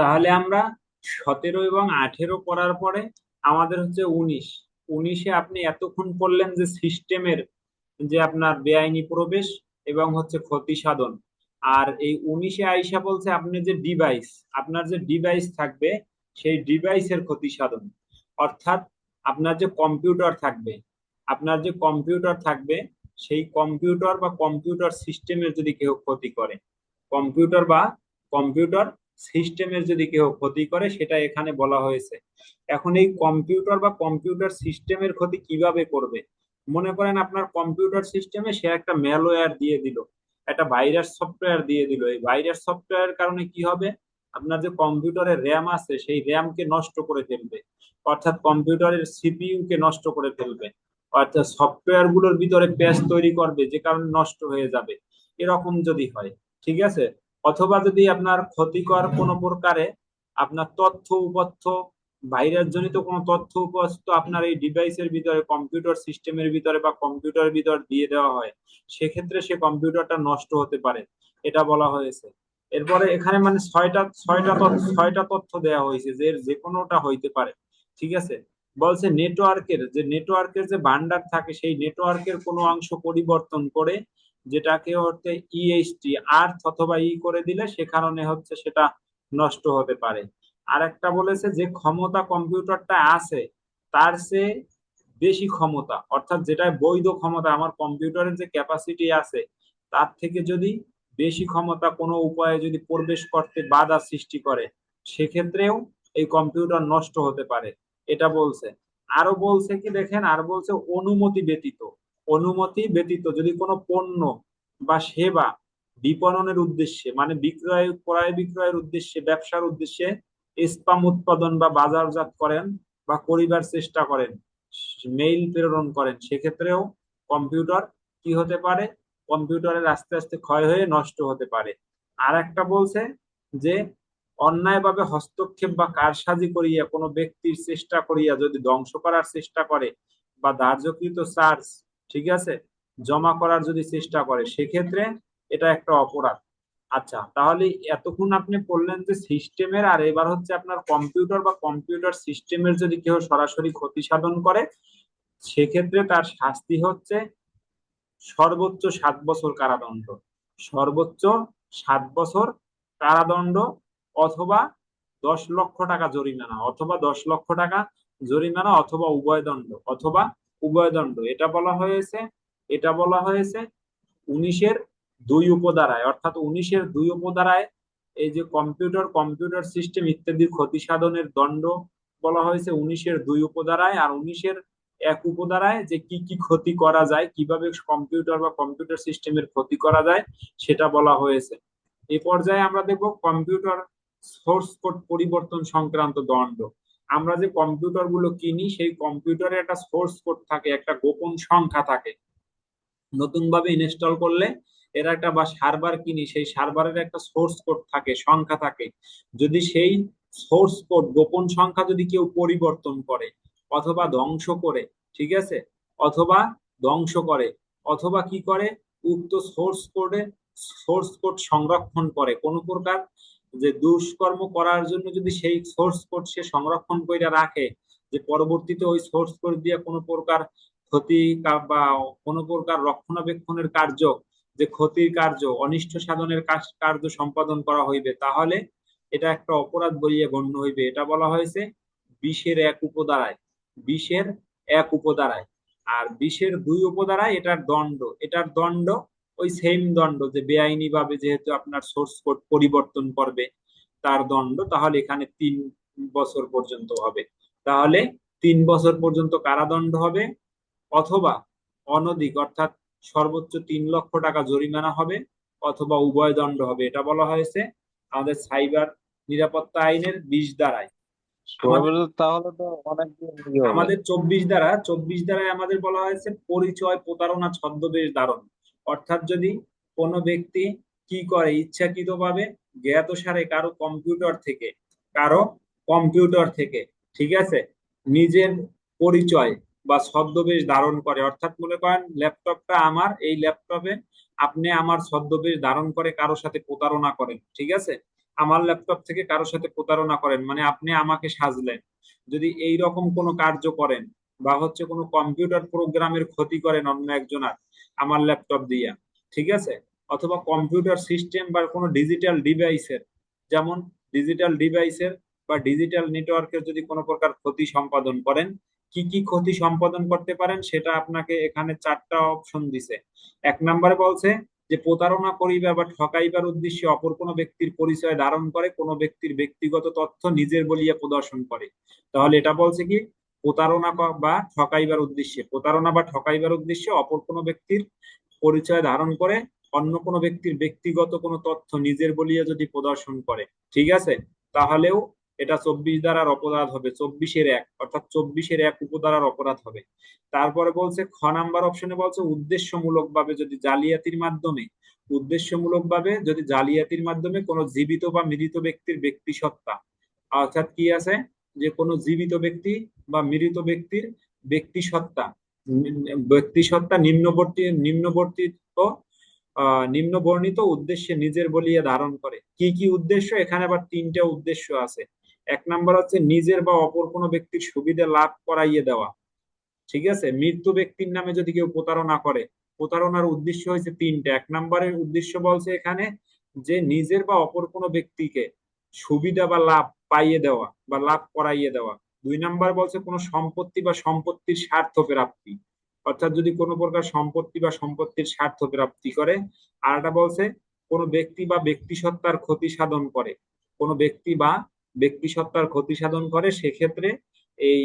তাহলে আমরা সতেরো এবং আঠেরো করার পরে আমাদের হচ্ছে উনিশ। উনিশে আপনি এতক্ষণ করলেন যে সিস্টেমের যে আপনার বেআইনি প্রবেশ এবং হচ্ছে ক্ষতি সাধন। আর এই উনিশে আইসা বলছে আপনি যে ডিভাইস, আপনার যে ডিভাইস থাকবে সেই ডিভাইসের ক্ষতি সাধন। অর্থাৎ আপনার যে কম্পিউটার থাকবে, আপনার যে কম্পিউটার থাকবে, সেই কম্পিউটার বা কম্পিউটার সিস্টেমের যদি কেউ ক্ষতি করে, কম্পিউটার বা কম্পিউটার সিস্টেমের যদি কেউ ক্ষতি করে, সেটা এখানে বলা হয়েছে। এখন এই কম্পিউটার বা কম্পিউটার সিস্টেমের ক্ষতি কীভাবে করবে? মনে করেন আপনার কম্পিউটার সিস্টেমে সে একটা ম্যালওয়্যার দিয়ে দিল, একটা ভাইরাস সফটওয়্যার দিয়ে দিল। এই ভাইরাস সফটওয়্যার কারণে কি হবে? আপনার যে কম্পিউটারের র্যাম আছে, সেই র্যামকে নষ্ট করে ফেলবে। অর্থাৎ কম্পিউটারের সিপিইউ কে নষ্ট করে ফেলবে। অর্থাৎ সফটওয়্যারগুলোর ভিতরে প্যাচ তৈরি করবে, যে কারণে নষ্ট হয়ে যাবে। এরকম যদি হয়, ঠিক আছে? অথবা যদি আপনার ক্ষতিকর কোনো প্রকারে আপনার তথ্য উপথ্য ভাইরাস জনিত কোনো তথ্য উপস্থিত আপনার এই ডিভাইসের ভিতরে কম্পিউটার সিস্টেমের ভিতরে বা কম্পিউটারের ভিতর দিয়ে দেওয়া হয়, সেক্ষেত্রে সে কম্পিউটারটা নষ্ট হতে পারে, এটা বলা হয়েছে। এরপরে এখানে মানে ছয়টা ছয়টা ছয়টা তথ্য দেওয়া হয়েছে যে যে কোনোটা হইতে পারে, ঠিক আছে? বলছে নেটওয়ার্কের যে নেটওয়ার্কের যে ভান্ডার থাকে, সেই নেটওয়ার্কের কোনো অংশ পরিবর্তন করে যেটাকে হচ্ছে ইএইচটি আর্থ অথবা ই করে দিলে সে কারণে হচ্ছে সেটা নষ্ট হতে পারে। আর একটা বলেছে যে ক্ষমতা কম্পিউটারটা আছে, তার সে বেশি ক্ষমতা, অর্থাৎ যেটা বৈধ ক্ষমতা, আমার কম্পিউটারের যে ক্যাপাসিটি আছে, তার থেকে যদি বেশি ক্ষমতা কোনো উপায়ে যদি প্রবেশ করতে বাধা সৃষ্টি করে, সেক্ষেত্রেও এই কম্পিউটার নষ্ট হতে পারে। এটা বলছে। আরও বলছে কি দেখেন? আর বলছে অনুমতি ব্যতীত। অনুমতি ব্যতীত যদি কোনো পণ্য বা সেবা বিপণনের উদ্দেশ্যে মানে বিক্রয়, ক্রয় বিক্রয়ের উদ্দেশ্যে, ব্যবসার উদ্দেশ্যে স্পাম উৎপাদন বা বাজারজাত করেন বা করিবার চেষ্টা করেন, মেইল প্রেরণ করেন, সেক্ষেত্রেও কম্পিউটার কি হতে পারে? কম্পিউটারের আস্তে আস্তে ক্ষয় হয়ে নষ্ট হতে পারে। আর একটা বলছে যে, অন্যায়ভাবে হস্তক্ষেপ বা কারসাজি করিয়া কোনো ব্যক্তির চেষ্টা করিয়া যদি ধ্বংস করার চেষ্টা করে বা ধার্যকৃত চার্জ ঠিক আছে? জমা করার যদি চেষ্টা করে, সেক্ষেত্রে এটা একটা অপরাধ। আচ্ছা তাহলে এতক্ষণ আপনি বললেন যে সিস্টেমের, আর এবার হচ্ছে আপনার কম্পিউটার বা কম্পিউটার সিস্টেমের যদি কেউ সরাসরি ক্ষতি সাধন করে, সেক্ষেত্রে তার শাস্তি হচ্ছে সর্বোচ্চ সাত বছর কারাদণ্ড। সর্বোচ্চ সাত বছর কারাদণ্ড অথবা দশ লক্ষ টাকা জরিমানা, অথবা দশ লক্ষ টাকা জরিমানা অথবা উভয় দণ্ড, অথবা উভয় দণ্ড এটা বলা হয়েছে, এটা বলা হয়েছে উনিশের দুই উপধারায়। অর্থাৎ উনিশের দুই উপধারায় এই যে কম্পিউটার কম্পিউটার সিস্টেম ইত্যাদি ক্ষতি সাধনের দণ্ড বলা হয়েছে উনিশের দুই উপধারায়। আর উনিশের এক উপধারায় যে কি কি ক্ষতি করা যায়, কীভাবে কম্পিউটার বা কম্পিউটার সিস্টেমের ক্ষতি করা যায়, সেটা বলা হয়েছে। এ পর্যায়ে আমরা দেখব কম্পিউটার সোর্স কোড পরিবর্তন সংক্রান্ত দণ্ড। আমরা যে কম্পিউটারগুলো কিনি, সেই কম্পিউটারে একটা সোর্স কোড থাকে, একটা গোপন সংখ্যা থাকে। নতুন ভাবে ইনস্টল করলে এর একটা বা সার্ভার কিনি, সেই সার্ভারের একটা সোর্স কোড থাকে, সংখ্যা থাকে। যদি সেই সোর্স কোড গোপন সংখ্যা যদি কেউ পরিবর্তন করে, অথবা ধ্বংস করে, ঠিক আছে? অথবা ধ্বংস করে, অথবা কি করে? উক্ত সোর্স কোডে সোর্স কোড সংরক্ষণ করে। কোন প্রকার যে দুষ্কর্ম করার জন্য যদি সেই সোর্স কোড সে সংরক্ষণ করে রাখে, যে পরবর্তীতে ওই সোর্স কোড দিয়ে কোনো প্রকার ক্ষতি বা কোনো প্রকার রক্ষণাবেক্ষণের কার্য, যে ক্ষতির কার্য, অনিষ্ট সাধনের কার্য সম্পাদন করা হইবে, তাহলে এটা একটা অপরাধ বলিয়া গণ্য হইবে। এটা বলা হয়েছে বিশের এক উপদারায় বিশের এক উপদারায় আর বিশের দুই উপদারায় এটার দণ্ড। এটার দণ্ড ওই সেম দণ্ড যে বেআইনি ভাবে যেহেতু আপনার সোর্স কোড পরিবর্তন করবে তার দণ্ড তাহলে এখানে তিন বছর পর্যন্ত হবে। তাহলে তিন বছর পর্যন্ত কারাদণ্ড হবে অথবা অনধিক অর্থাৎ সর্বোচ্চ তিন লক্ষ টাকা জরিমানা হবে অথবা উভয় দণ্ড হবে। এটা বলা হয়েছে আমাদের সাইবার নিরাপত্তা আইনের বিশ দ্বারায়। তাহলে তো অনেক আমাদের চব্বিশ দ্বারা চব্বিশ দ্বারায় আমাদের বলা হয়েছে পরিচয় প্রতারণা ছদ্মবেশ ধারণ। অর্থাৎ যদি কোনো ব্যক্তি কি করে ইচ্ছাকৃত ভাবে জ্ঞাত সারে কারও কম্পিউটার থেকে, কারও কম্পিউটার থেকে, ঠিক আছে? নিজের পরিচয় বা ছদ্মবেশ ধারণ করে। অর্থাৎ মনে করেন ল্যাপটপটা আমার, এই ল্যাপটপে আপনি আমার ছদ্মবেশ ধারণ করে কারোর সাথে প্রতারণা করেন, ঠিক আছে? আমার ল্যাপটপ থেকে কারোর সাথে প্রতারণা করেন মানে আপনি আমাকে সাজলেন। যদি এই রকম কোনো কার্য করেন বা হচ্ছে কোনো কম্পিউটার প্রোগ্রামের ক্ষতি করেন অন্য একজনের আমার ল্যাপটপ দিয়া, ঠিক আছে? অথবা কম্পিউটার সিস্টেম বা কোনো ডিজিটাল ডিভাইসের যেমন ডিজিটাল ডিভাইসের বা ডিজিটাল নেটওয়ার্কের যদি কোনো প্রকার ক্ষতি সম্পাদন করেন, কি কি ক্ষতি সম্পাদন করতে পারেন সেটা আপনাকে এখানে চারটা অপশন দিছে। এক নম্বরে বলছে যে, প্রতারণা করিবা বা ঠকাইবার উদ্দেশ্যে অপর কোনো ব্যক্তির পরিচয় ধারণ করে, কোনো ব্যক্তির ব্যক্তিগত তথ্য নিজের বলিয়া প্রদর্শন করে। তাহলে এটা বলছে কি প্রতারণা বা ঠকাইবার উদ্দেশ্যে। প্রতারণা বা ঠকাইবার উদ্দেশ্যে অপর কোনো ব্যক্তির পরিচয় ধারণ করে, অন্য কোনো ব্যক্তির ব্যক্তিগত কোনো তথ্য নিজের বলিয়া যদি প্রদর্শন করে, ঠিক আছে? তাহলেও এটা চব্বিশ দ্বারার অপরাধ হবে, চব্বিশের এক, অর্থাৎ চব্বিশের এক উপধারার অপরাধ হবে। তারপরে বলছে, খ নাম্বার অপশনে বলছে উদ্দেশ্যমূলক ভাবে যদি জালিয়াতির মাধ্যমে উদ্দেশ্যমূলক ভাবে যদি জালিয়াতির মাধ্যমে কোনো জীবিত বা মৃত ব্যক্তির ব্যক্তি সত্তা অর্থাৎ কি আছে? যে কোনো জীবিত ব্যক্তি বা মৃত ব্যক্তির ব্যক্তি সত্তা ব্যক্তি সত্তা নিম্নবর্তী, নিম্নবর্তিত আহ নিম্ন বর্ণিত উদ্দেশ্যে নিজের বলিয়া ধারণ করে। কি কি উদ্দেশ্য? এখানে আবার তিনটা উদ্দেশ্য আছে। এক নাম্বার হচ্ছে নিজের বা অপর কোনো ব্যক্তির সুবিধা লাভ করাইয়ে দেওয়া। ঠিক আছে? মৃত্যু ব্যক্তির নামে যদি কেউ প্রতারণা করে, প্রতারণার উদ্দেশ্য হয়েছে তিনটা। এক নম্বরের উদ্দেশ্য বলছে এখানে যে নিজের বা অপর কোনো ব্যক্তিকে সুবিধা বা লাভ পাইয়ে দেওয়া বা লাভ করাইয়ে দেওয়া। দুই নাম্বার বলছে কোনো সম্পত্তি বা সম্পত্তির স্বার্থ প্রাপ্তি অর্থাৎ যদি কোনো প্রকার সম্পত্তি বা সম্পত্তির স্বার্থ প্রাপ্তি করে, আর একটা বলছে কোনো ব্যক্তি বা ব্যক্তি সত্তার ক্ষতি সাধন করে। কোনো ব্যক্তি বা ব্যক্তি সত্তার ক্ষতি সাধন করে, সেক্ষেত্রে এই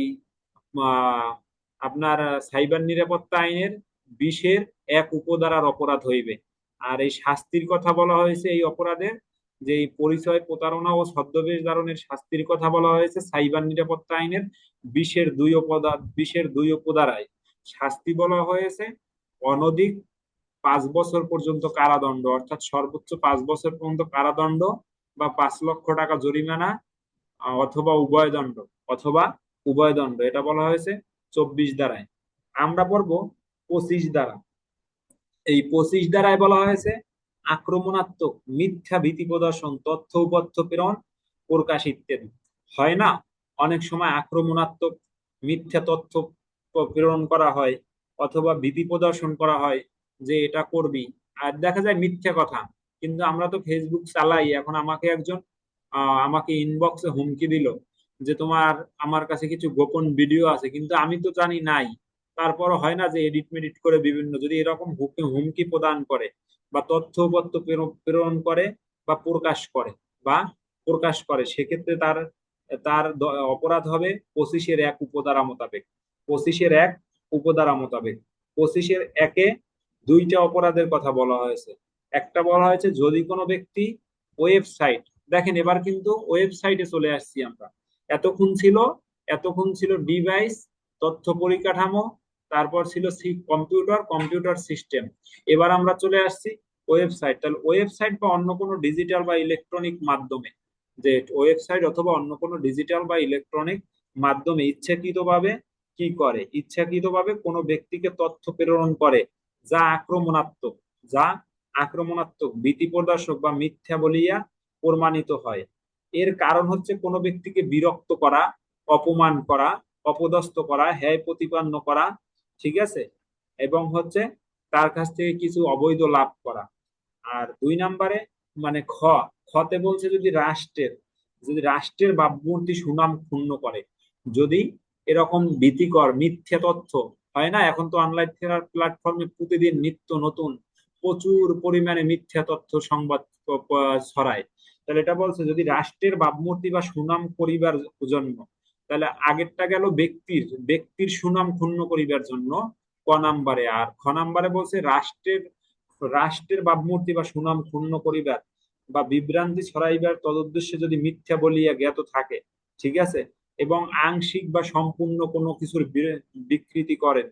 আপনার সাইবার নিরাপত্তা আইনের বিশের এক উপধারার অপরাধ হইবে। আর এই শাস্তির কথা বলা হয়েছে এই অপরাধের যে এই পরিচয়, প্রতারণা ও ছদ্মবেশ ধারণের শাস্তির কথা বলা হয়েছে সাইবার নিরাপত্তা আইনের বিশের দুই উপদা বিশের দুই উপধারায়। শাস্তি বলা হয়েছে অনধিক পাঁচ বছর পর্যন্ত কারাদণ্ড, অর্থাৎ সর্বোচ্চ পাঁচ বছর পর্যন্ত কারাদণ্ড বা পাঁচ লক্ষ টাকা জরিমানা অথবা উভয় দণ্ড, অথবা উভয় দণ্ড। এটা বলা হয়েছে চব্বিশ দ্বারায় আমরা পড়ব পঁচিশ দ্বারা এই পঁচিশ দ্বারায় বলা হয়েছে আক্রমণাত্মক মিথ্যা ভীতি প্রদর্শন, তথ্য উপথ্য প্রেরণ প্রকাশ ইত্যাদি হয় না? অনেক সময় আক্রমণাত্মক মিথ্যা তথ্য প্রেরণ করা হয় অথবা ভীতি প্রদর্শন করা হয় যে এটা করবি। আর দেখা যায় মিথ্যা কথা, কিন্তু আমরা তো ফেসবুক চালাই। এখন আমাকে একজন আমাকে ইনবক্সে হুমকি দিল যে তোমার, আমার কাছে কিছু গোপন ভিডিও আছে, কিন্তু আমি তো জানি নাই। তারপর হয় না যে এডিট মেডিট করে বিভিন্ন, যদি এরকম হুমকি প্রদান করে বা তথ্য উপত্য প্রেরণ- করে বা প্রকাশ করে বা প্রকাশ করে, সেক্ষেত্রে তার তার অপরাধ হবে পঁচিশের এক উপধারা মোতাবেক। পঁচিশের এক উপধারা মোতাবেক। পঁচিশের একে দুইটা অপরাধের কথা বলা হয়েছে। একটা বলা হয়েছে, যদি কোনো ব্যক্তি ওয়েবসাইট, দেখেন এবার কিন্তু ওয়েবসাইটে চলে আসছি আমরা। এতক্ষণ ছিল এতক্ষণ ছিল ডিভাইস, তথ্য পরিকাঠামো, তারপর ছিল কম্পিউটার কম্পিউটার সিস্টেম। এবার আমরা চলে আসছি ওয়েবসাইট তাহলে ওয়েবসাইট বা অন্য কোনো ডিজিটাল বা ইলেকট্রনিক মাধ্যমে, যে ওয়েবসাইট অথবা অন্য কোনো ডিজিটাল বা ইলেকট্রনিক মাধ্যমে ইচ্ছাকৃতভাবে কি করে? ইচ্ছাকৃতভাবে কোনো ব্যক্তিকে তথ্য প্রেরণ করে যা আক্রমণাত্মক যা আক্রমণাত্মক, ভীতি প্রদর্শক বা মিথ্যা বলিয়া প্রমাণিত হয়। এর কারণ হচ্ছে কোনো ব্যক্তিকে বিরক্ত করা, অপমান করা, অপদস্থ করা হ্যায় প্রতিপন্ন করা, ঠিক আছে? এবং হচ্ছে তার কাছ থেকে কিছু অবৈধ লাভ করা। আর দুই নম্বরে মানে খ, খতে বলছে যদি রাষ্ট্রের যদি রাষ্ট্রের ভাবমূর্তি সুনাম ক্ষুণ্ণ করে। যদি এরকম ভীতিকর মিথ্যা তথ্য হয় না, এখন তো অনলাইন থেরার প্ল্যাটফর্মে প্রতিদিন নিত্য নতুন প্রচুর পরিমাণে মিথ্যা তথ্য সংবাদ ছড়ায়। তাহলে এটা বলছে যদি রাষ্ট্রের ভাবমূর্তি বা সুনাম করিবার জন্য, তাহলে আগেরটা গেল ব্যক্তির ব্যক্তির সুনাম ক্ষুণ্ণ করিবার জন্য ক নাম্বারে। আর খ নাম্বারে বলছে রাষ্ট্রের রাষ্ট্রের ভাবমূর্তি বা সুনাম ক্ষুণ্ণ করিবার বা বিভ্রান্তি ছড়াইবার তদুদ্দেশ্যে যদি মিথ্যা বলিয়া জ্ঞাত থাকে, ঠিক আছে? এবং আংশিক বা সম্পূর্ণ কোনো কিছুর বিকৃতি করেন,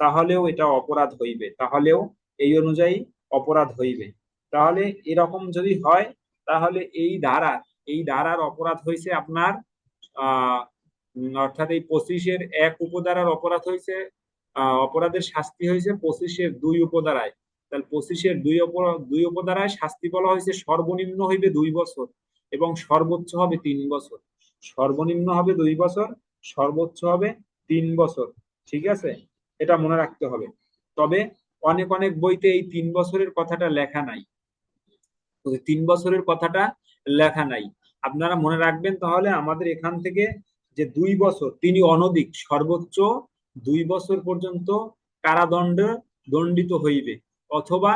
তাহলেও এটা অপরাধ হইবে। তাহলেও এই অনুযায়ী অপরাধ হইবে। তাহলে এরকম যদি হয়, তাহলে এই ধারা, এই ধারার অপরাধ হয়েছে আপনার অর্থাৎ এই পঁচিশের এক উপধারার অপরাধ হয়েছে অপরাধের শাস্তি হয়েছে পঁচিশের দুই উপধারায়। তাহলে পঁচিশের দুই অপরাধ দুই উপধারায় শাস্তি বলা হয়েছে, সর্বনিম্ন হইবে দুই বছর এবং সর্বোচ্চ হবে তিন বছর। সর্বনিম্ন হবে দুই বছর, সর্বোচ্চ হবে তিন বছর, ঠিক আছে? এটা মনে রাখতে হবে। তবে অনেক অনেক বইতে এই তিন বছরের কথাটা লেখা নাই। তিন বছরের কথাটা লেখা নাই। আপনারা মনে রাখবেন তাহলে আমাদের এখান থেকে যে দুই বছর, তিনি অনধিক, সর্বোচ্চ দুই বছর পর্যন্ত কারাদণ্ড দণ্ডিত হইবে। অথবা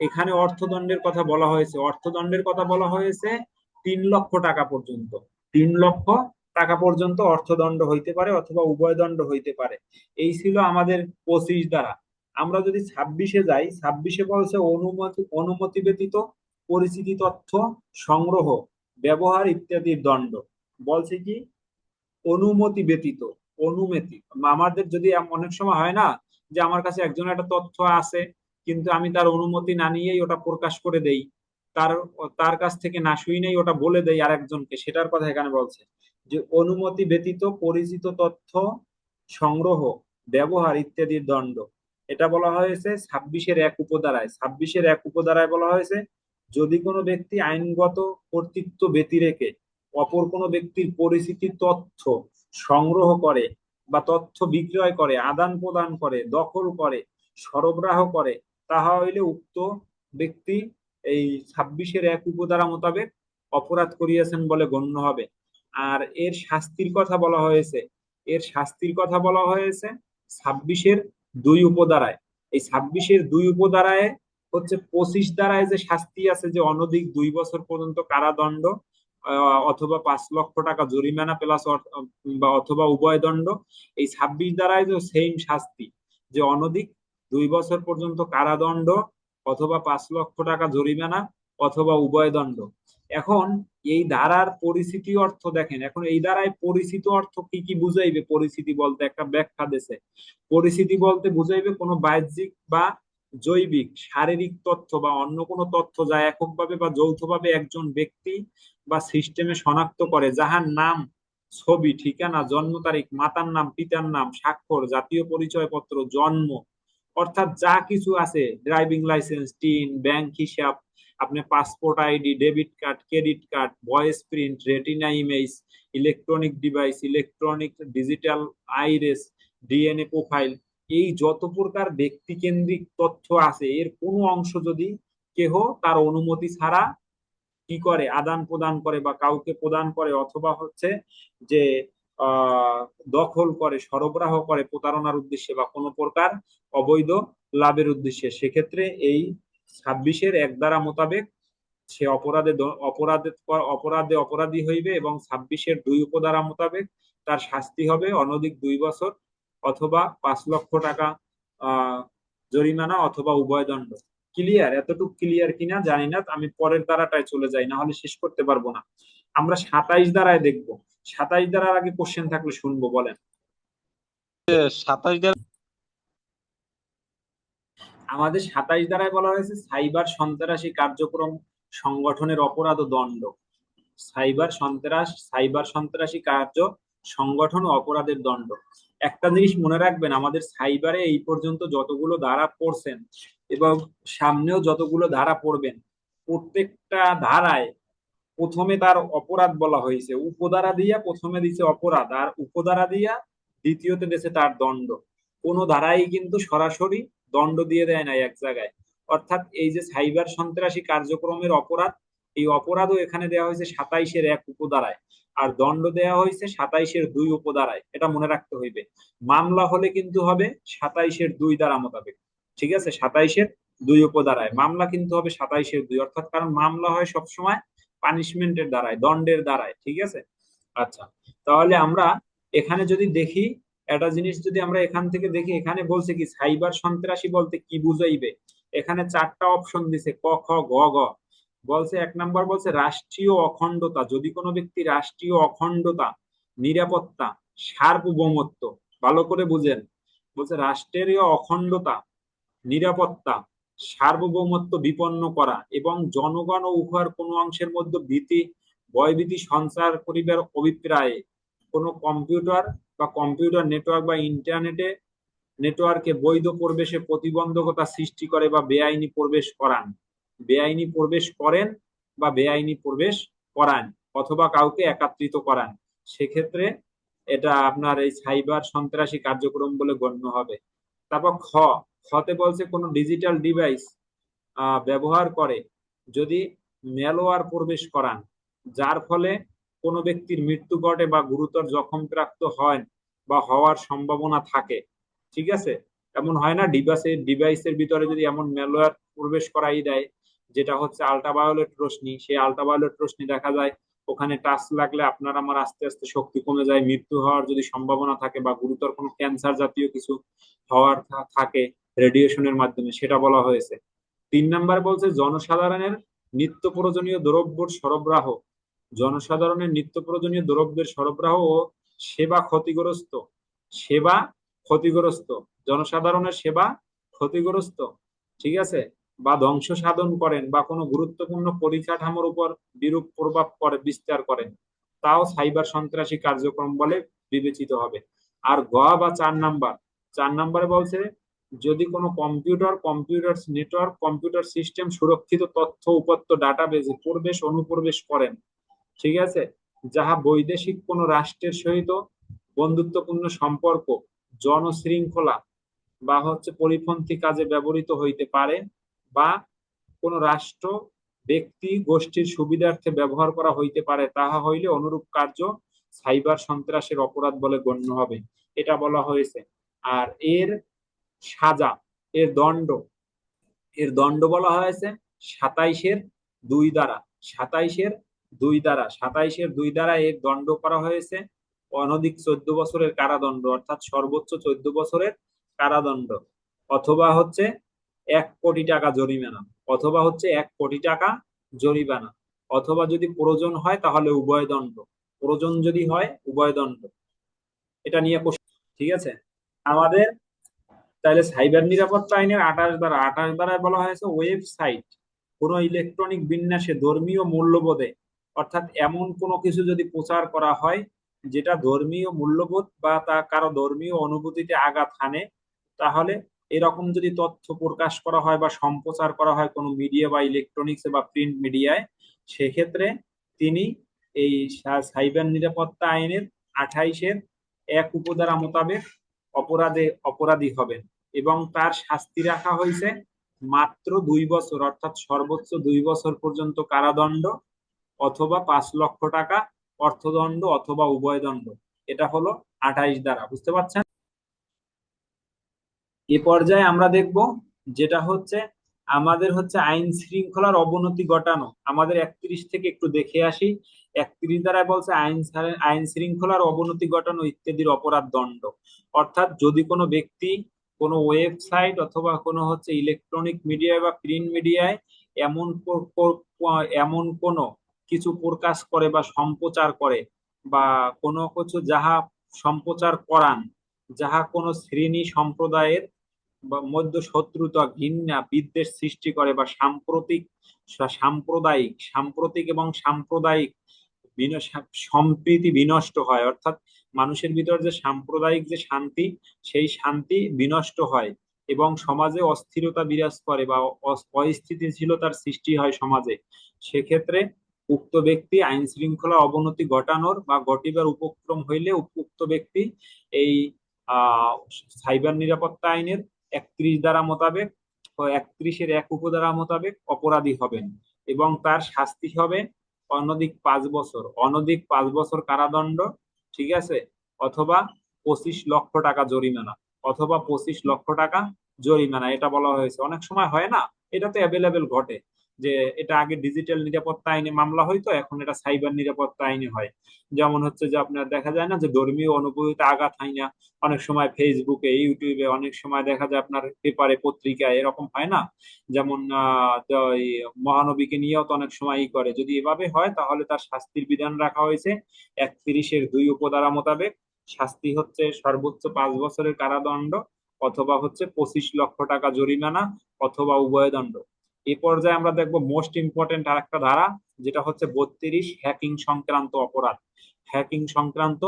এখানে অর্থদণ্ডের কথা বলা হয়েছে। অর্থদণ্ডের কথা বলা হয়েছে তিন লক্ষ টাকা পর্যন্ত। তিন লক্ষ টাকা পর্যন্ত অর্থদণ্ড হইতে পারে অথবা উভয় দণ্ড হইতে পারে। এই ছিল আমাদের পঁচিশ দ্বারা। আমরা যদি ছাব্বিশে যাই, ছাব্বিশে বলছে অনুমতি অনুমতি ব্যতীত পরিচিতি তথ্য, সংগ্রহ, ব্যবহার ইত্যাদির দণ্ড। বলছে কি? অনুমতি ব্যতীত, অনুমতি। আমাদের যদি অনেক সময় হয় না যে আমার কাছে একজন একটা তথ্য আছে কিন্তু আমি তার অনুমতি না নিয়েই ওটা প্রকাশ করে দেই। তার তার কাছ থেকে না শুনেই ওটা বলে দেই আর একজনকে সেটার কথা এখানে বলছে যে, অনুমতি ব্যতীত পরিচিত তথ্য, সংগ্রহ, ব্যবহার ইত্যাদির দণ্ড। এটা বলা হয়েছে ছাব্বিশের এক উপধারায়। ছাব্বিশের এক উপধারায় বলা হয়েছে, যদি কোনো ব্যক্তি আইনগত কর্তৃত্ব ব্যতিরেকে অপর কোনো ব্যক্তির পরিচিতি তথ্য সংগ্রহ করে বা তথ্য বিক্রয় করে আদান প্রদান করে, দখল করে, সরবরাহ করে তাহা হইলে উক্ত ব্যক্তি এই ছাব্বিশের এক উপধারা মোতাবেক অপরাধ করিয়াছেন বলে গণ্য হবে। আর এর শাস্তির কথা বলা হয়েছে। এর শাস্তির কথা বলা হয়েছে ছাব্বিশের দুই উপধারায়। এই ছাব্বিশের দুই উপধারায় হচ্ছে পঁচিশ দ্বারায় যে শাস্তি আছে যে অনধিক দুই বছর পর্যন্ত কারাদণ্ড অথবা পাঁচ লক্ষ টাকা জরিমানা প্লাস বা অথবা উভয় দণ্ড, এই ছাব্বিশ দ্বারায় যে সেম শাস্তি। যে অনধিক দুই বছর পর্যন্ত কারাদণ্ড অথবা পাঁচ লক্ষ টাকা জরিমানা অথবা উভয় দণ্ড। এখন এই ধারার পরিচিতি অর্থ দেখেন, এখন এই ধারায় পরিচিত অর্থ কি কি বুঝাইবে? পরিচিতি বলতে একটা ব্যাখ্যা দেশে পরিচিতি বলতে বুঝাইবে কোনো বাহ্যিক বা জৈবিক, শারীরিক তথ্য বা অন্য কোনো তথ্য যা এককভাবে বা যৌথভাবে একজন ব্যক্তি বা সিস্টেমে শনাক্ত করে, যাহার নাম, ছবি, ঠিকানা, জন্ম তারিখ, মাতার নাম, পিতার নাম, স্বাক্ষর, জাতীয় পরিচয়পত্র, জন্ম অর্থাৎ যা কিছু আছে ড্রাইভিং লাইসেন্স টিন ব্যাংক হিসাব আপনার passport ID debit card credit card voice print retina image electronic device electronic digital iris DNA profile এই যত প্রকার ব্যক্তি কেন্দ্রিক তথ্য আছে, এর কোনো অংশ যদি কেহ তার অনুমতি ছাড়া কি করে আদান প্রদান করে বা কাউকে প্রদান করে, অথবা হচ্ছে যে দখল করে, সরবরাহ করে প্রতারণার উদ্দেশ্যে বা কোনো প্রকার অবৈধ লাভের উদ্দেশ্যে, সেক্ষেত্রে এই ছাব্বিশের এক দ্বারা মোতাবেক সে অপরাধে অপরাধে অপরাধে অপরাধী হইবে এবং ছাব্বিশের দুই উপধারা মোতাবেক তার শাস্তি হবে অনধিক দুই বছর অথবা পাঁচ লক্ষ টাকা জরিমানা অথবা উভয় দণ্ড। ক্লিয়ার? এতটুকু ক্লিয়ার কিনা জানি না, আমি পরের দ্বারাটায় চলে যাই না হলে শেষ করতে পারব না। আমরা সাতাইশ দ্বারায় দেখব। সাতাইশ দ্বারার আগে কোশ্চেন থাকলে শুনব বলেন। সাতাশ দ্বারা আমাদের সাতাইশ দ্বারায় বলা হয়েছে সাইবার সন্ত্রাসী কার্যক্রম সংগঠনের অপরাধ ও দণ্ড। সাইবার সন্ত্রাস সাইবার সন্ত্রাসী কার্য সংগঠন ও অপরাধের দণ্ড। একটা জিনিস মনে রাখবেন আমাদের সাইবারে এই পর্যন্ত যতগুলো ধারা পড়ছেন এবং সামনেও যতগুলো ধারা পড়বেন প্রত্যেকটা ধারায় প্রথমে তার অপরাধ বলা হয়েছে। উপধারা দিয়া প্রথমে দিছে অপরাধ, আর উপধারা দিয়া দ্বিতীয়তে দিয়েছে তার দণ্ড। কোন ধারাই কিন্তু সরাসরি দণ্ড দিয়ে দেয় না এক জায়গায়। অর্থাৎ এই যে সাইবার সন্ত্রাসী কার্যক্রমের অপরাধ, এই অপরাধও এখানে দেওয়া হয়েছে সাতাইশের এক উপধারায়। আর দণ্ড দেওয়া হয়েছে সাতাইশের দুই উপধারায়। এটা মনে রাখতে হইবে। মামলা হলে কিন্তু হবে সাতাইশের দুই দ্বারা মোতাবেক। ঠিক আছে? সাতাইশের দুই উপধারায়। মামলা কিন্তু হবে সাতাইশের দুই। অর্থাৎ কারণ মামলা হয় সবসময় পানিশমেন্টের দ্বারায়, দণ্ডের দ্বারায়, ঠিক আছে? আচ্ছা তাহলে আমরা এখানে যদি দেখি, একটা জিনিস যদি আমরা এখান থেকে দেখি, এখানে বলছে কি, সাইবার সন্ত্রাসী বলতে কি বুঝাইবে? এখানে চারটা অপশন দিছে, ক, খ, গ গ। বলছে, এক নাম্বার বলছে, রাষ্ট্রীয় অখণ্ডতা, যদি কোনো ব্যক্তি রাষ্ট্রীয় অখণ্ডতা, নিরাপত্তা সার্বভৌমত্ব ভালো করে বুঝেন। বলছে রাষ্ট্রের অখণ্ডতা, নিরাপত্তা সার্বভৌমত্ব বিপন্ন করা এবং জনগণ ও উহার কোনো অংশের মধ্যে ভীতি, ভয়ভীতি সঞ্চার করিবার অভিপ্রায়ে কোনো কম্পিউটার বা কম্পিউটার নেটওয়ার্ক বা ইন্টারনেটে নেটওয়ার্কে বৈধ প্রবেশে প্রতিবন্ধকতা সৃষ্টি করে বা বেআইনি প্রবেশ করান। বেআইনি প্রবেশ করেন বা বেআইনি প্রবেশ করান অথবা কাউকে একাত্রিত করান। সেক্ষেত্রে এটা আপনার এই সাইবার সন্ত্রাসী কার্যক্রম বলে গণ্য হবে। তারপর খ খতে বলছে কোনো ডিজিটাল ডিভাইস ব্যবহার করে যদি ম্যালওয়্যার প্রবেশ করান, যার ফলে কোনো ব্যক্তির মৃত্যু ঘটে বা গুরুতর জখমপ্রাপ্ত হয় বা হওয়ার সম্ভাবনা থাকে, ঠিক আছে? এমন হয় না ডিভাইসের ডিভাইসের ভিতরে যদি এমন ম্যালওয়্যার প্রবেশ করাই দেয়, যেটা হচ্ছে আল্ট্রাভায়োলেট রশ্মি, সেই আল্ট্রাভায়োলেট রশ্মি দেখা যায় ওখানে টাচ লাগলে আপনার আমার আস্তে আস্তে শক্তি কমে যায়, মৃত্যু হওয়ার যদি সম্ভাবনা থাকে বা গুরুতর কোনো ক্যান্সার জাতীয় কিছু হওয়ার থাকে রেডিয়েশনের মাধ্যমে, সেটা বলা হয়েছে। তিন নাম্বার বলছে জনসাধারণের নিত্য প্রয়োজনীয় দ্রব্যর সরবরাহ। জনসাধারণের নিত্য প্রয়োজনীয় দ্রব্যের সরবরাহ ও সেবা ক্ষতিগ্রস্ত। সেবা ক্ষতিগ্রস্ত। জনসাধারণের সেবা ক্ষতিগ্রস্ত। ঠিক আছে? বা ধ্বংস সাধন করেন বা কোনো গুরুত্বপূর্ণ পরিকাঠামোর উপর বিরূপ প্রভাব করে বিস্তার করেন, তাও সাইবার সন্ত্রাসী কার্যক্রম বলে বিবেচিত হবে। আর গ বা চার নাম্বার, চার নাম্বারে বলছে, যদি কোনো computer computer network, computer system সুরক্ষিত তথ্য উপাত্ত ডাটাবেজে প্রবেশ, অনুপ্রবেশ করেন, ঠিক আছে? যাহা বৈদেশিক কোনো রাষ্ট্রের সহিত বন্ধুত্বপূর্ণ সম্পর্ক, জনশৃঙ্খলা বা হচ্ছে পরিপন্থী কাজে ব্যবহৃত হইতে পারে বা কোনো রাষ্ট্র, ব্যক্তি, গোষ্ঠীর সুবিধার্থে ব্যবহার করা হইতে পারে, তাহা হইলে অনুরূপ কার্য সাইবার সন্ত্রাসের অপরাধ বলে গণ্য হবে। এটা বলা হয়েছে। আর এর সাজা, এর দণ্ড এর দণ্ড বলা হয়েছে সাতাইশের দুই দ্বারা। সাতাইশের দুই দ্বারা, সাতাইশের দুই দ্বারা এর দণ্ড করা হয়েছে অনধিক চোদ্দ বছরের কারাদণ্ড, অর্থাৎ সর্বোচ্চ চোদ্দ বছরের কারাদণ্ড। অথবা হচ্ছে এক কোটি টাকা জরিমানা অথবা হচ্ছে এক কোটি টাকা জরিমানা। অথবা যদি প্রয়োজন হয় তাহলে উভয় দণ্ড। প্রয়োজন যদি হয় উভয় দণ্ড। এটা নিয়ে ঠিক আছে? আমাদের তাহলে সাইবার নিরাপত্তা আইনের আঠাশ দ্বারা আঠাশ দ্বারায় বলা হয়েছে ওয়েবসাইট কোনো ইলেকট্রনিক বিন্যাসে ধর্মীয় মূল্যবোধে, অর্থাৎ এমন কোনো কিছু যদি প্রচার করা হয় যেটা ধর্মীয় মূল্যবোধ বা তা কারও ধর্মীয় অনুভূতিতে আঘাত হানে, তাহলে এরকম যদি তথ্য প্রকাশ করা হয় বা সম্প্রচার করা হয় কোনো মিডিয়া বা ইলেকট্রনিক্সে বা প্রিন্ট মিডিয়ায় সেক্ষেত্রে তিনি এই সাইবার নিরাপত্তা আইনের আঠাইশের এক উপধারা মোতাবেক অপরাধে অপরাধী হবেন এবং তার শাস্তি রাখা হয়েছে মাত্র দুই বছর, অর্থাৎ সর্বোচ্চ দুই বছর পর্যন্ত কারাদণ্ড অথবা পাঁচ লক্ষ টাকা অর্থদণ্ড অথবা উভয় দণ্ড। এটা হলো আঠাইশ দ্বারা, বুঝতে পারছেন? এ পর্যায়ে আমরা দেখব যেটা হচ্ছে আমাদের হচ্ছে আইন শৃঙ্খলার অবনতি ঘটানো। আমাদের একত্রিশ থেকে একটু দেখে আসি। একত্রিশ দ্বারা বলছে আইন আইন শৃঙ্খলার অবনতি ঘটানো ইত্যাদির অপরাধ দণ্ড। অর্থাৎ যদি কোনো ব্যক্তি কোনো ওয়েবসাইট অথবা কোনো হচ্ছে ইলেকট্রনিক মিডিয়ায় বা প্রিন্ট মিডিয়ায় এমন এমন কোনো কিছু প্রকাশ করে বা সম্প্রচার করে বা কোনো কিছু যাহা সম্প্রচার করান, যাহা কোনো শ্রেণি সম্প্রদায়ের বা মধ্য শত্রুতা, ঘৃণা, বিদ্বেষ সৃষ্টি করে বা সাম্প্রতিক সাম্প্রদায়িক, সাম্প্রতিক এবং সাম্প্রদায়িক সম্প্রীতি বিনষ্ট হয়। অর্থাৎ মানুষের ভিতর যে সাম্প্রদায়িক যে শান্তি, সেই শান্তি বিনষ্ট হয় এবং সমাজে অস্থিরতা বিরাজ করে বা অস্থিতিশীলতার সৃষ্টি হয় সমাজে। সেক্ষেত্রে উক্ত ব্যক্তি আইন শৃঙ্খলা অবনতি ঘটানোর বা ঘটিবার উপক্রম হইলে উক্ত ব্যক্তি এই সাইবার নিরাপত্তা আইনের একত্রিশ দ্বারা মোতাবেক একত্রিশের এক উপধারা মোতাবেক অপরাধী হবেন এবং তার শাস্তি হবে অনধিক পাঁচ বছর। অনধিক পাঁচ বছর কারাদণ্ড, ঠিক আছে? অথবা পঁচিশ লক্ষ টাকা জরিমানা, অথবা পঁচিশ লক্ষ টাকা জরিমানা, এটা বলা হয়েছে। অনেক সময় হয় না? এটা তো অ্যাভেলেবেল ঘটে। যে এটা আগে ডিজিটাল নিরাপত্তা আইনে মামলা হইতো, এখন এটা সাইবার নিরাপত্তা আইনে হয়। যেমন হচ্ছে যে আপনার দেখা যায় না যে ধর্মীয় অনুভূতিতে আঘাত হয় না, অনেক সময় ফেসবুকে ইউটিউবে অনেক সময় দেখা যায় আপনার পেপারে, পত্রিকায় এরকম হয় না? যেমন মহানবীকে নিয়েও তো অনেক সময় ই করে। যদি এভাবে হয়, তাহলে তার শাস্তির বিধান রাখা হয়েছে। একত্রিশের দুই উপধারা মোতাবেক শাস্তি হচ্ছে সর্বোচ্চ পাঁচ বছরের কারাদণ্ড অথবা হচ্ছে পঁচিশ লক্ষ টাকা জরিমানা অথবা উভয় দণ্ড। এই পর্যায়ে আমরা দেখব মোস্ট ইম্পর্টেন্ট আর একটা ধারা, যেটা হচ্ছে বত্রিশ হ্যাকিং সংক্রান্ত অপরাধ। হ্যাকিং সংক্রান্ত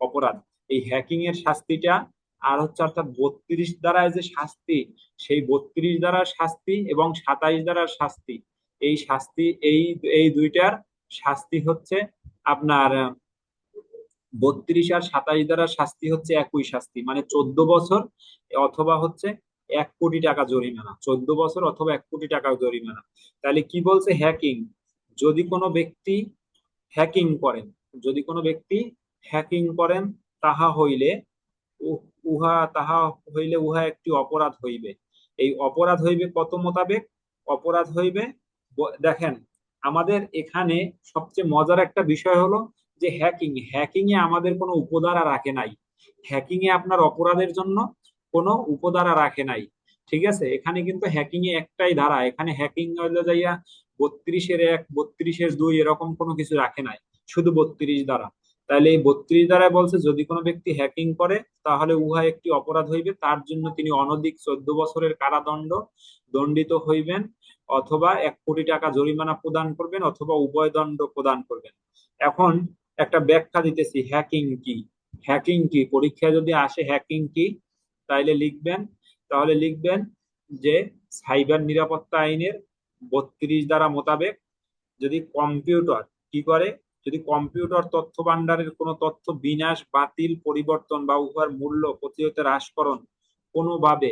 অপরাধ। এই হ্যাকিং এর শাস্তিটা আর হচ্ছে অর্থাৎ বত্রিশ দ্বারায় যে শাস্তি, সেই বত্রিশ দ্বারার শাস্তি এবং সাতাইশ দ্বারার শাস্তি। এই শাস্তি, এই এই দুইটার শাস্তি হচ্ছে আপনার, বত্রিশ আর সাতাশ দ্বারা শাস্তি হচ্ছে একই শাস্তি। মানে চোদ্দ বছর অথবা হচ্ছে এক কোটি টাকা জরিমানা, চোদ্দ বছর অথবা এক কোটি টাকা জরিমানা। তাহলে কি বলছে হ্যাকিং যদি কোনো ব্যক্তি হ্যাকিং করেন, যদি কোনো ব্যক্তি হ্যাকিং করেন, তাহা হইলে উহা, তাহা হইলে উহা একটি অপরাধ হইবে। এই অপরাধ হইবে কত মোতাবেক? অপরাধ হইবে দেখেন, আমাদের এখানে সবচেয়ে মজার একটা বিষয় হলো যে হ্যাকিং হ্যাকিং এ আমাদের কোনো উপধারা রাখে নাই। হ্যাকিং এ আপনার অপরাধের জন্য কোনো উপধারা রাখে নাই। ঠিক আছে? এখানে কিন্তু হ্যাকিং এ একটাই ধারা। এখানে হ্যাকিং হইলে যাইয়া বত্রিশের এক, বত্রিশের দুই এরকম কোনো কিছু রাখে নাই। শুধু বত্রিশ দ্বারা। তাহলে এই বত্রিশ দ্বারায় বলছে, যদি কোনো ব্যক্তি হ্যাকিং করে, তাহলে উহা একটি অপরাধ হইবে। তার জন্য তিনি অনধিক চোদ্দ বছরের কারাদণ্ড দণ্ডিত হইবেন অথবা এক কোটি টাকা জরিমানা প্রদান করবেন অথবা উভয় দণ্ড প্রদান করবেন। এখন একটা ব্যাখ্যা দিতেছি হ্যাকিং কি? হ্যাকিং কি? পরীক্ষায় যদি আসে হ্যাকিং কি? তাইলে লিখবেন, তাহলে লিখবেন যে সাইবার নিরাপত্তা আইনের বত্রিশ দ্বারা মোতাবেক যদি কম্পিউটার কি করে? যদি কম্পিউটার তথ্য ভান্ডারের কোনো তথ্য বিনাশ, বাতিল, পরিবর্তন বা উহার মূল্য প্রতিহত হ্রাসকরণ কোনোভাবে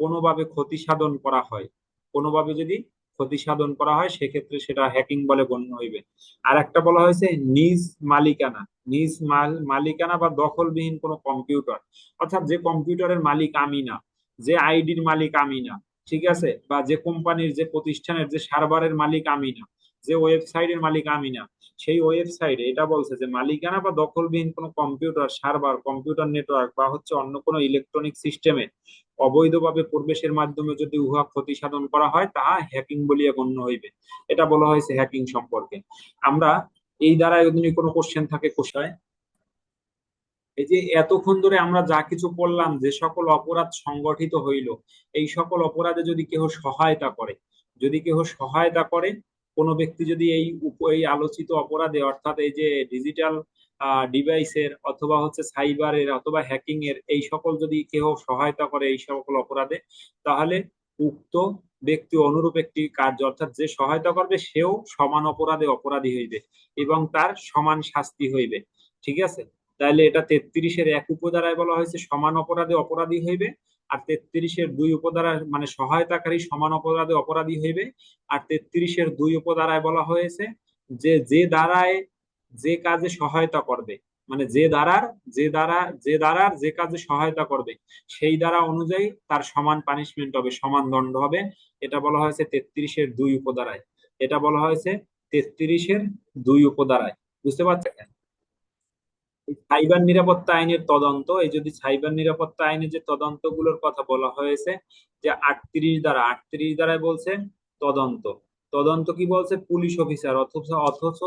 কোনোভাবে ক্ষতি সাধন করা হয়। কোনোভাবে যদি ক্ষতি সাধন করা হয়, সেক্ষেত্রে সেটা হ্যাকিং বলে গণ্য হইবে। আর একটা বলা হয়েছে, নিজ মালিকানা। নিজ মাল- মালিকানা বা দখলবিহীন কোনো কম্পিউটার অর্থাৎ যে কম্পিউটারের মালিক আমি না, যে আইডির মালিক আমি না, ঠিক আছে? বা যে কোম্পানির যে প্রতিষ্ঠানের, যে সার্ভারের মালিক আমি না, যে ওয়েবসাইটের মালিক আমি না, সেই ওয়েবসাইটে এটা বলছে যে মালিকানা বা দখলবিহীন কোনো কম্পিউটার সার্ভার কম্পিউটার নেটওয়ার্ক বা হচ্ছে অন্য কোনো ইলেকট্রনিক সিস্টেমে অবৈধভাবে প্রবেশের মাধ্যমে যদি উহা ক্ষতি সাধন করা হয়, তাহা হ্যাকিং বলিয়া গণ্য হইবে। এটা বলা হয়েছে হ্যাকিং সম্পর্কে। আমরা এই দ্বারা যদি কোনো কোশ্চেন থাকে কোষায় এই যে এতক্ষণ ধরে আমরা যা কিছু পড়লাম যে সকল অপরাধ সংগঠিত হইল, এই সকল অপরাধে যদি কেহ সহায়তা করে, যদি কেহ সহায়তা করে, কোনো ব্যক্তি যদি এই এই আলোচিত অপরাধে, অর্থাৎ এই যে ডিজিটাল ডিভাইসের অথবা হচ্ছে সাইবারের অথবা হ্যাকিং এর এই সকল যদি কেহ সহায়তা করে এই সকল অপরাধে, তাহলে উক্ত ব্যক্তি অনুরূপ একটি কার্য, অর্থাৎ যে সহায়তা করবে সেও সমান অপরাধে অপরাধী হইবে এবং তার সমান শাস্তি হইবে। ঠিক আছে? তাহলে এটা তেত্রিশের এক উপধারায় বলা হয়েছে, সমান অপরাধে অপরাধী হইবে আর তেত্রিশের দুই উপধারা মানে সহায়তাকারী সমান অপরাধে অপরাধী হইবে। আর তেত্রিশের দুই উপধারায় বলা হয়েছে যে যে দ্বারায় যে কাজে সহায়তা করবে মানে যে দ্বারার, যে দ্বারা, যে দ্বারার যে কাজে সহায়তা করবে, সেই দ্বারা অনুযায়ী তার সমান পানিশমেন্ট হবে, সমান দণ্ড হবে। এটা বলা হয়েছে তেত্রিশের দুই উপধারায়। এটা বলা হয়েছে তেত্রিশের দুই উপধারায়। বুঝতে পারছেন? সাইবার নিরাপত্তা আইনের তদন্ত, এই যদি সাইবার নিরাপত্তা আইনের যে তদন্তগুলোর কথা বলা হয়েছে, যে আটত্রিশ দ্বারা, আটত্রিশ দ্বারায় বলছে তদন্ত। তদন্ত কি বলছে? পুলিশ অফিসার, অথচ অথচ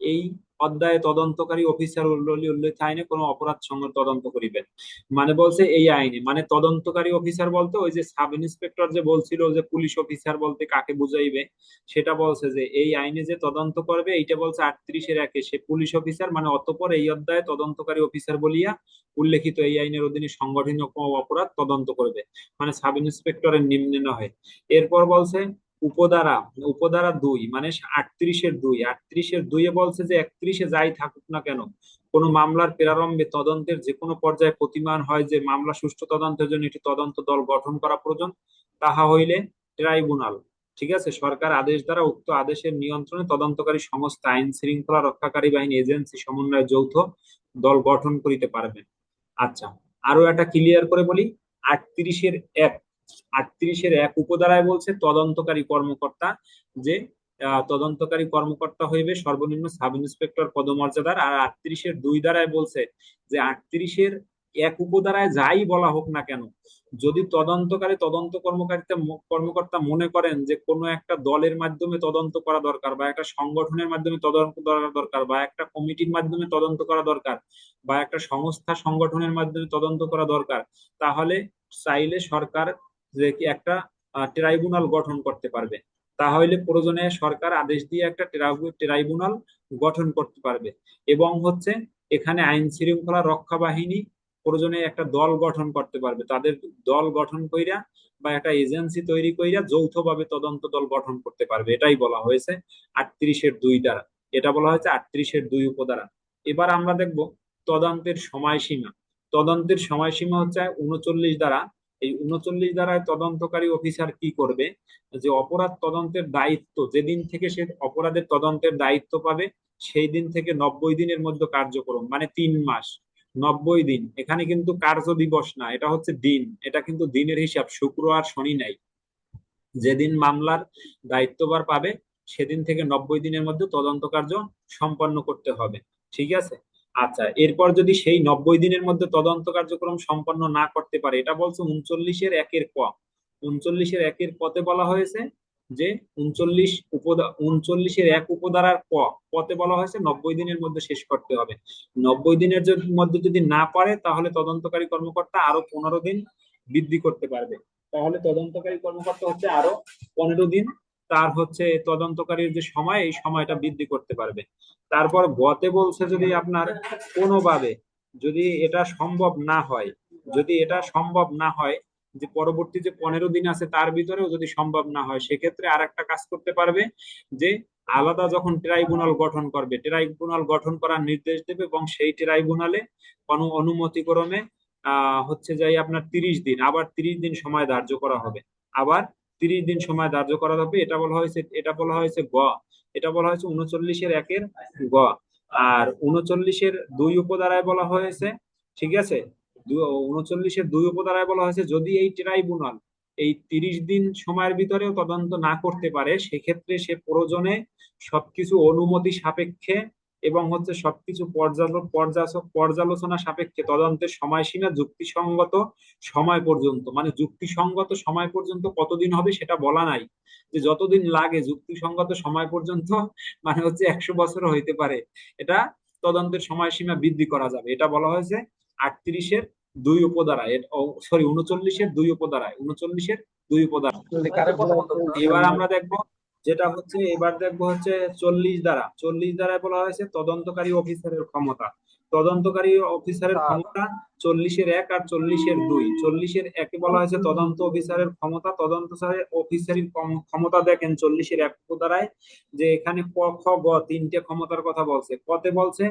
এই অধ্যায়ে তদন্তকারী অফিসার উল্লেখ আইনে কোনো অপরাধ সঙ্গে তদন্ত করিবেন। মানে বলছে এই আইনে। মানে তদন্তকারী অফিসার বলতে ওই যে সাব ইন্সপেক্টর যে বলছিল যে পুলিশ অফিসার বলতে কাকে বুঝাইবে, সেটা বলছে যে এই আইনে যে তদন্ত করবে, এইটা বলছে আটত্রিশের একে। সে পুলিশ অফিসার মানে অতপর এই অধ্যায়ে তদন্তকারী অফিসার বলিয়া উল্লেখিত এই আইনের অধীনে সংগঠিত অপরাধ তদন্ত করবে। মানে সাব ইন্সপেক্টরের নিম্নে নয় এরপর বলছে উপধারা উপধারা দুই মানে আটত্রিশের দুই, আটত্রিশের দুইয়ে বলছে যে একত্রিশে যাই থাকুক না কেন, কোনো মামলার প্রারম্ভে তদন্তের যে কোনো পর্যায়ে প্রতিমান হয় যে মামলা সুষ্ঠু তদন্তের জন্য একটি তদন্ত দল গঠন করা প্রয়োজন, তাহা হইলে ট্রাইব্যুনাল, ঠিক আছে, সরকার আদেশ দ্বারা উক্ত আদেশের নিয়ন্ত্রণে তদন্তকারী সংস্থা, আইন শৃঙ্খলা রক্ষাকারী বাহিনী, এজেন্সি সমন্বয়ে যৌথ দল গঠন করিতে পারবেন আচ্ছা আরও একটা ক্লিয়ার করে বলি, আটত্রিশের এক আটত্রিশের এক উপধারায় বলছে তদন্তকারী কর্মকর্তা যে তদন্তকারী কর্মকর্তা হইবে সর্বনিম্ন সাব ইন্সপেক্টর পদমর্যাদার আর আটত্রিশের দুই দ্বারায় বলছে যে আটত্রিশের এক উপধারায় যাই বলা হোক না কেন, যদি তদন্তকারী তদন্ত কর্মকারিতা কর্মকর্তা মনে করেন যে কোনো একটা দলের মাধ্যমে তদন্ত করা দরকার বা একটা সংগঠনের মাধ্যমে তদন্ত করা দরকার বা একটা কমিটির মাধ্যমে তদন্ত করা দরকার বা একটা সংস্থা সংগঠনের মাধ্যমে তদন্ত করা দরকার, তাহলে চাইলে সরকার যে কি একটা ট্রাইব্যুনাল গঠন করতে পারবে। তাহলে প্রয়োজনে সরকার আদেশ দিয়ে একটা ট্রাইব্যুনাল গঠন করতে পারবে। এবং হচ্ছে এখানে আইন শৃঙ্খলা রক্ষা বাহিনী প্রয়োজনে একটা দল গঠন করতে পারবে। তাদের দল গঠন কইরা বা একটা এজেন্সি তৈরি কইরা যৌথভাবে তদন্ত দল গঠন করতে পারবে। এটাই বলা হয়েছে আটত্রিশের দুই দ্বারা। এটা বলা হয়েছে আটত্রিশের দুই উপধারা এবার আমরা দেখব তদন্তের সময়সীমা। তদন্তের সময়সীমা হচ্ছে উনচল্লিশ দ্বারা এই উনচল্লিশ দ্বারায় তদন্তকারী অফিসার কি করবে? যে অপরাধ তদন্তের দায়িত্ব, যেদিন থেকে সে অপরাধের তদন্তের দায়িত্ব পাবে, সেই দিন থেকে নব্বই দিনের মধ্যে কার্যক্রম মানে তিন মাস। নব্বই দিন, এখানে কিন্তু কার্য দিবস না, এটা হচ্ছে দিন, এটা কিন্তু দিনের হিসাব, শুক্র আর শনি নাই। যেদিন মামলার দায়িত্বভার পাবে, সেদিন থেকে নব্বই দিনের মধ্যে তদন্ত কার্য সম্পন্ন করতে হবে, ঠিক আছে? আচ্ছা এরপর যদি সেই নব্বই দিনের মধ্যে তদন্ত কার্যক্রম সম্পন্ন না করতে পারে, এটা বলছে উনচল্লিশের একের ক। উনচল্লিশের একের কতে বলা হয়েছে যে উনচল্লিশ উপদা, উনচল্লিশের এক উপধারার ক কতে বলা হয়েছে নব্বই দিনের মধ্যে শেষ করতে হবে। নব্বই দিনের মধ্যে যদি না পারে, তাহলে তদন্তকারী কর্মকর্তা আরও পনেরো দিন বৃদ্ধি করতে পারবে। তাহলে তদন্তকারী কর্মকর্তা হচ্ছে আরও পনেরো দিন তার হচ্ছে তদন্তকারীর যে সময়, এই সময়টা বৃদ্ধি করতে পারবে। তারপর গতে বলছে যদি আপনার কোনোভাবে যদি এটা সম্ভব না হয়, যদি এটা সম্ভব না হয়, যে পরবর্তী যে পনেরো দিন আছে তার ভিতরেও যদি সম্ভব না হয়, সেক্ষেত্রে আর একটা কাজ করতে পারবে যে আলাদা যখন ট্রাইব্যুনাল গঠন করবে, ট্রাইব্যুনাল গঠন করার নির্দেশ দেবে এবং সেই ট্রাইব্যুনালে কোনো অনুমতিক্রমে, আহ, হচ্ছে যাই আপনার তিরিশ দিন, আবার তিরিশ দিন সময় ধার্য করা হবে। আবার তিরিশ দিন সময় ধার্য করা হবে। এটা বলা হয়েছে, এটা বলা হয়েছে গ। এটা বলা হয়েছে উনচল্লিশের একের গ। আর উনচল্লিশের দুই উপধারায় বলা হয়েছে, ঠিক আছে? উনচল্লিশের দুই উপধারায় বলা হয়েছে, যদি এই ট্রাইব্যুনাল এই তিরিশ দিন সময়ের ভিতরেও তদন্ত না করতে পারে, সেক্ষেত্রে সে প্রয়োজনে সবকিছু অনুমতি সাপেক্ষে এবং হচ্ছে সবকিছু পর্যালোচনা সাপেক্ষে তদন্তের সময়সীমা যুক্তিসঙ্গত সময় পর্যন্ত। মানে যুক্তিসঙ্গত সময় পর্যন্ত কতদিন হবে সেটা বলা নাই। যে যতদিন লাগে যুক্তিসঙ্গত সময় পর্যন্ত মানে হচ্ছে একশো বছর হইতে পারে। এটা তদন্তের সময়সীমা বৃদ্ধি করা যাবে। এটা বলা হয়েছে আটত্রিশের দুই উপধারায় সরি উনচল্লিশের দুই উপধারায়। উনচল্লিশের দুই উপধারা। এবার আমরা দেখব যেটা হচ্ছে এবার দেখব হচ্ছে চল্লিশ দ্বারা চল্লিশ দ্বারায় বলা হয়েছে তদন্তকারী অফিসারের ক্ষমতা। তদন্তকারী অফিসারের ক্ষমতা চল্লিশের এক আর চল্লিশের দুই। চল্লিশের একে বলা হয়েছে তদন্ত অফিসারের ক্ষমতা। তদন্ত অফিসারের ক্ষমতা দেখেন চল্লিশের এক দ্বারায় যে এখানে ক খ গ তিনটে ক্ষমতার কথা বলছে। কতে বলছে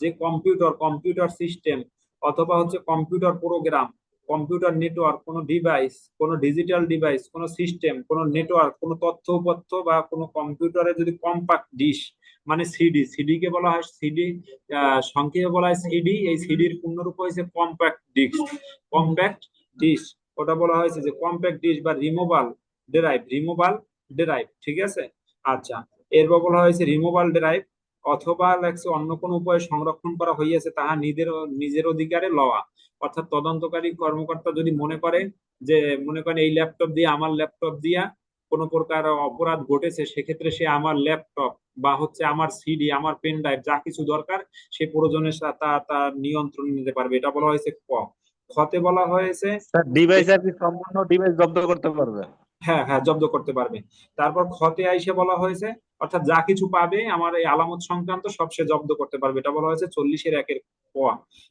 যে কম্পিউটার কম্পিউটার সিস্টেম অথবা হচ্ছে কম্পিউটার প্রোগ্রাম কম্পিউটার নেটওয়ার্ক কোনো ডিভাইস কোনো ডিজিটাল ডিভাইস কোনো সিস্টেম কোনো নেটওয়ার্ক কোনো তথ্য উপত্য বা কোনো কম্পিউটারে যদি কম্পাক্ট ডিশ মানে সিডি সিডি কে বলা হয় সিডি সংক্ষেপে বলা হয় সিডি এই সিডির পূর্ণরূপ হয়েছে কম্প্যাক্ট ডিস্ক কম্প্যাক্ট ডিস্ক ওটা বলা হয়েছে যে কম্প্যাক্ট ডিস্ক বা রিমুভাল ডেরাইভ রিমুভাল ডেরাইভ ঠিক আছে? আচ্ছা এরপর বলা হয়েছে রিমুভাল ডেরাইভ অথবা লেখছে অন্য কোনো উপায়ে সংরক্ষণ করা হইয়াছে, তাহা নিজের নিজের অধিকারে লওয়া। অর্থাৎ তদন্তকারী কর্মকর্তা যদি মনে করে যে, মনে করেন এই ল্যাপটপ দিয়ে, আমার ল্যাপটপ দিয়া কোনো প্রকার অপরাধ ঘটেছে, সেক্ষেত্রে সে আমার ল্যাপটপ বা হচ্ছে আমার সিডি আমার পেন ড্রাইভ যা কিছু দরকার, সে প্রয়োজনে তা তার নিয়ন্ত্রণ নিতে পারবে। এটা বলা হয়েছে ক। খতে বলা হয়েছে ডিভাইস আর কি সম্পূর্ণ ডিভাইস জব্দ করতে পারবে? হ্যাঁ হ্যাঁ জব্দ করতে পারবে। তারপর খতে আইসে বলা হয়েছে, অর্থাৎ যা কিছু পাবে আমার এই আলামত সংক্রান্ত সব সে জব্দ করতে পারবে। এটা বলা হয়েছে চল্লিশের একের ক।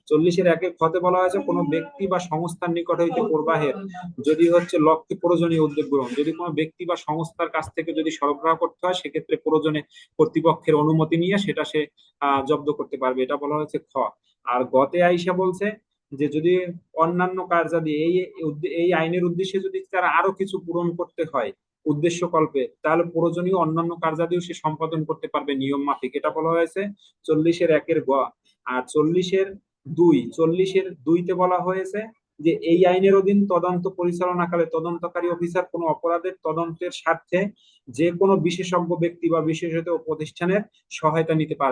চল্লিশের একের খতে বলা হয়েছে কোনো ব্যক্তি বা সংস্থার নিকট হইতে প্রবাহের, যদি হচ্ছে লক্ষ্যে প্রয়োজনীয় উদ্যোগ গ্রহণ। যদি কোনো ব্যক্তি বা সংস্থার কাছ থেকে যদি সরবরাহ করতে হয়, সেক্ষেত্রে প্রয়োজনে কর্তৃপক্ষের অনুমতি নিয়ে সেটা সে জব্দ করতে পারবে। এটা বলা হয়েছে খ। আর গতে আইসা বলছে যে যদি অন্যান্য কার্যাদি এই এই আইনের উদ্দেশ্যে যদি তারা আরও কিছু পূরণ করতে হয় উদ্দেশ্য কল্পে তাহলে প্রয়োজনীয় অন্যান্য কার্যাদিও সে সম্পাদন করতে পারবে নিয়ম মাফিক। এটা বলা হয়েছে চল্লিশের একের গ। আর চল্লিশের দুই, চল্লিশের দুইতে বলা হয়েছে যে এই আইনের অধীন তদন্ত পরিচালনাকালে তদন্তকারী অফিসার কোনো অপরাধের তদন্তের স্বার্থে যে কোনো বিশেষজ্ঞ ব্যক্তি বা বিশেষত প্রতিষ্ঠানের সহায়তা নিতে পারবে।